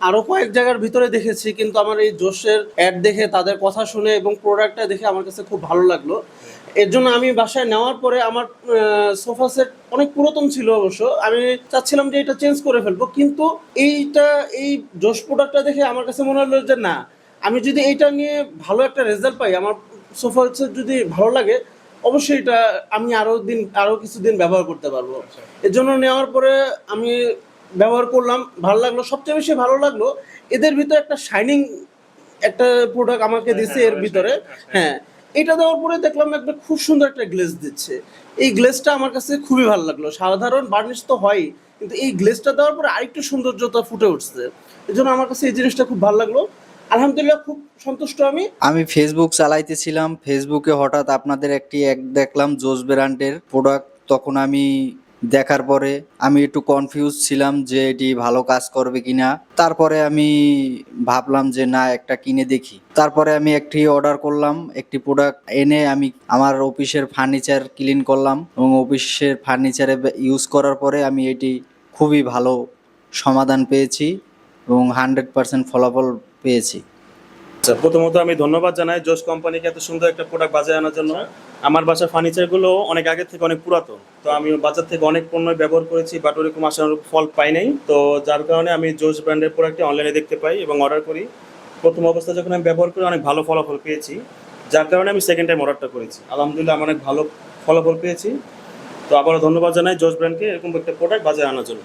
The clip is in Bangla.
আরও কয়েক জায়গার ভিতরে দেখেছি কিন্তু আমার এই জোশের অ্যাড দেখে তাদের কথা শুনে এবং প্রোডাক্টটা দেখে আমার কাছে খুব ভালো লাগল। এর জন্য আমি বাসায় নেওয়ার পরে আমার সোফা সেট অনেক পুরাতন ছিল অবশ্য। আমি চাচ্ছিলাম যে এটা চেঞ্জ করে ফেলব কিন্তু এইটা এই জোশ প্রোডাক্টটা দেখে আমার কাছে মনে হলো যে না আমি যদি এইটা নিয়ে ভালো একটা রেজাল্ট পাই আমার সোফা সেট যদি ভালো লাগে অবশ্যই এটা আমি আরও দিন আরও কিছুদিন ব্যবহার করতে পারব। এর জন্য নেওয়ার পরে আমি ব্যবহার করলাম ভালো লাগল সবচেয়ে বেশি ভালো লাগল এদের ভিতরে একটা শাইনিং একটা প্রোডাক্ট আমাকে দিছে এর ভিতরে। হ্যাঁ এটা দেওয়ার পরে দেখলাম একটা খুব সুন্দর একটা গ্লেজ দিচ্ছে। এই গ্লেজটা আমার কাছে খুবই ভালো লাগল। সাধারণ বার্নিশ তো হয় কিন্তু এই গ্লেজটা দেওয়ার পরে আরেকটু সৌন্দর্যতা ফুটে উঠছে। এই জন্য আমার কাছে এই জিনিসটা খুব ভালো লাগল। আলহামদুলিল্লাহ খুব সন্তুষ্ট আমি। আমি ফেসবুক চালাইতেছিলাম। ফেসবুকে হঠাৎ আপনাদের একটি এক দেখলাম জোস ব্র্যান্ডের প্রোডাক্ট তখন আমি দেখার পরে আমি একটু কনফিউজ ছিলাম যে এটি ভালো কাজ করবে কিনা। তারপরে আমি ভাবলাম যে না, একটা কিনে দেখি। তারপরে আমি একটি অর্ডার করলাম, একটি প্রোডাক্ট এনে আমি আমার অফিসের ফার্নিচার ক্লিন করলাম এবং অফিসের ফার্নিচারে ইউজ করার পরে আমি এটি খুবই ভালো সমাধান পেয়েছি এবং হান্ড্রেড পার্সেন্ট ফলাফল পেয়েছি। আচ্ছা প্রথমত আমি ধন্যবাদ জানাই জোস কোম্পানিকে এত সুন্দর একটা প্রোডাক্ট বাজারে আনার জন্য। আমার বাসার ফার্নিচারগুলো অনেক আগে থেকে অনেক পুরাতন। তো আমি বাজার থেকে অনেক পণ্য ব্যবহার করেছি বাট ওরকম আসার ফল পাই নাই। তো যার কারণে আমি জোস ব্র্যান্ডের প্রোডাক্টটি অনলাইনে দেখতে পাই এবং অর্ডার করি। প্রথম অবস্থায় যখন আমি ব্যবহার করি, অনেক ভালো ফলাফল পেয়েছি। যার কারণে আমি সেকেন্ড টাইম অর্ডারটা করেছি। আলহামদুলিল্লাহ আমি অনেক ভালো ফলাফল পেয়েছি। তো আবারও ধন্যবাদ জানাই জোস ব্র্যান্ডকে এরকম একটা প্রোডাক্ট বাজারে আনার জন্য।